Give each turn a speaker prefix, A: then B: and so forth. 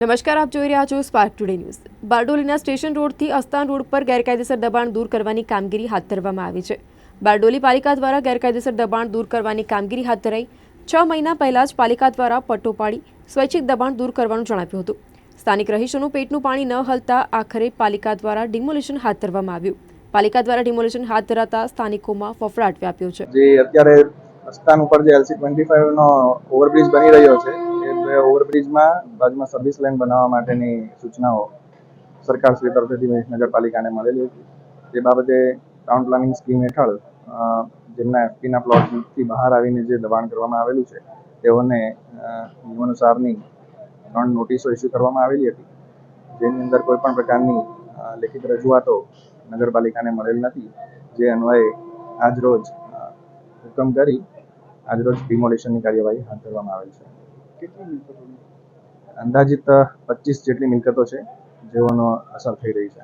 A: નમસ્કાર, આપ જોઈ રહ્યા છો સ્પાર્ક ટુડે ન્યૂઝ બારડોલીના સ્ટેશન રોડથી અસ્તાન રોડ પર ગેરકાયદેસર દબાણ દૂર કરવાની કામગીરી હાથ ધરવામાં આવી છે. બારડોલી પાલિકા દ્વારા ગેરકાયદેસર દબાણ દૂર કરવાની કામગીરી હાથ ધરાઈ છ મહિના પહેલા જ પાલિકા દ્વારા પટ્ટો પાડી સ્વૈચ્છિક દબાણ દૂર કરવાનું જણાવ્યું હતું. સ્થાનિક રહીશોનું પેટનું પાણી ન હલતા આખરે પાલિકા દ્વારા ડિમોલિશન હાથ ધરવામાં આવ્યું. પાલિકા દ્વારા ડિમોલિશન હાથ ધરાતા સ્થાનિકોમાં ફફડાટ વ્યાપ્યો છે.
B: જે અત્યારે અસ્તાન ઉપર જે એલસી ટ્વેન્ટી ફાઈવનો ઓવરબ્રિજ બની રહ્યો છે ઓવરબ્રિજમાં બાજુમાં સર્વિસ લાઇન બનાવવા માટેની સૂચનાઓ સરકાર શ્રી તરફથી નગરપાલિકાને મળેલી હતી. તે બાબતે ટાઉન પ્લાનિંગ સ્કીમ હેઠળ જેમના એફટીના પ્લોટથી બહાર આવીને જે દબાણ કરવામાં આવેલું છે, તેઓને નિયમાનુસારની ત્રણ નોટિસો ઇસ્યુ કરવામાં આવેલી હતી. જેની અંદર કોઈ પણ પ્રકારની લેખિત રજૂઆતો નગરપાલિકાને મળેલ નથી. જે અન્વયે આજ રોજ હુકમ કરી આજરોજ ડિમોલિશનની કાર્યવાહી હાથ ધરવામાં આવેલ છે. અંદાજિત પચીસ જેટલી મિલકતો છે જેઓનો અસર થઈ રહી છે.